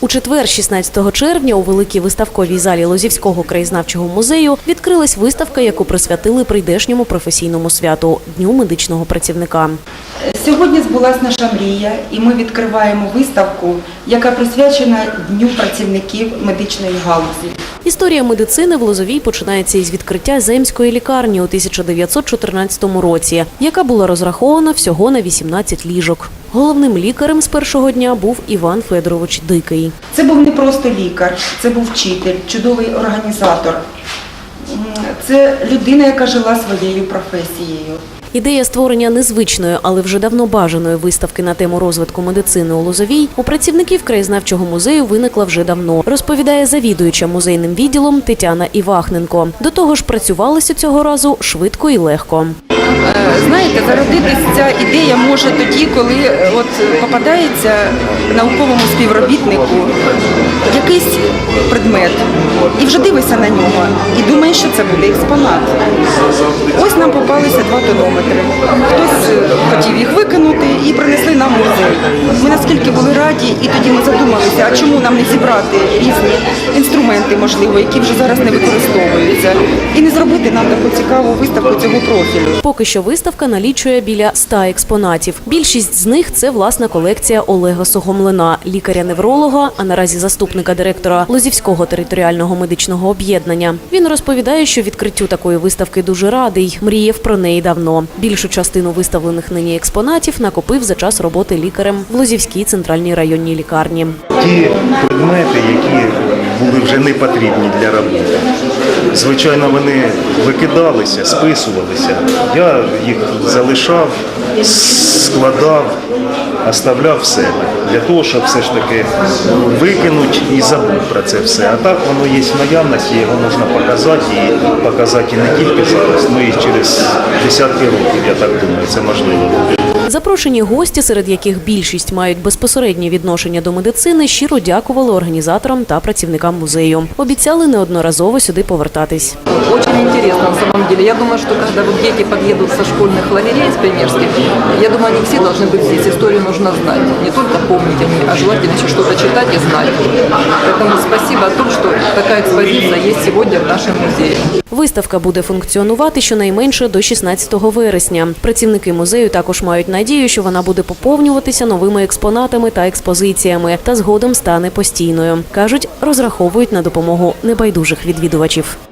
У четвер, 16 червня, у великій виставковій залі Лозівського краєзнавчого музею відкрилась виставка, яку присвятили прийдешньому професійному святу Дню медичного працівника. Сьогодні збулась наша мрія, і ми відкриваємо виставку, яка присвячена Дню працівників медичної галузі. Історія медицини в Лозовій починається із відкриття земської лікарні у 1914 році, яка була розрахована всього на 18 ліжок. Головним лікарем з першого дня був Іван Федорович Дикий. Це був не просто лікар, це був вчитель, чудовий організатор. Це людина, яка жила своєю професією. Ідея створення незвичної, але вже давно бажаної виставки на тему розвитку медицини у Лозовій у працівників краєзнавчого музею виникла вже давно, розповідає завідуюча музейним відділом Тетяна Івахненко. До того ж, працювалося цього разу швидко і легко. Е, Знаєте, зародитись ця ідея може тоді, коли е, от попадається науковому співробітнику якийсь предмет, і вже дивишся на нього, і думаєш, це буде експонат. Ось нам попалися два тонометри. Хтось хотів їх викинути і принесли нам в музей. Ми наскільки були раді, і тоді ми задумалися, а чому нам не зібрати різні інструменти, можливо, які вже зараз не використовуються, і не зробити нам таку цікаву виставку цього профілю. Поки що виставка налічує біля 100 експонатів. Більшість з них це власна колекція Олега Согомлина, лікаря-невролога, а наразі заступника директора Лозівського територіального медичного об'єднання. Він розповідає, що відкриттю такої виставки дуже радий. Мріяв про неї давно. Більшу частину виставлених нині експонатів накопив за час роботи лікарем в Лозівській центральній районній лікарні. ті предмети, які були вже не потрібні для роботи. Звичайно, вони викидалися, списувалися. Я їх залишав, складав, оставляв в себе для того, щоб все ж таки викинути і забути про це все. А так воно є в наявності, його можна показати і показати і не тільки зараз, ну і через десятки років, я так думаю, це можливо. Запрошені гості, серед яких більшість мають безпосереднє відношення до медицини, щиро дякували організаторам та працівникам музею. Обіцяли неодноразово сюди повертатись. Очень интересно на самом деле. Я думаю, что когда вот дети подъедут со школьных лагерей, с примерских, я думаю, они все должны быть здесь. Историю нужно знать. Не только помнить о ней, а желательно еще что-то читать и знать. Поэтому спасибо о том, что такая экспозиция есть сегодня в нашем музее. Виставка буде функціонувати щонайменше до 16 вересня. Працівники музею також мають надію, що вона буде поповнюватися новими експонатами та експозиціями та згодом стане постійною. кажуть, розраховують на допомогу небайдужих відвідувачів.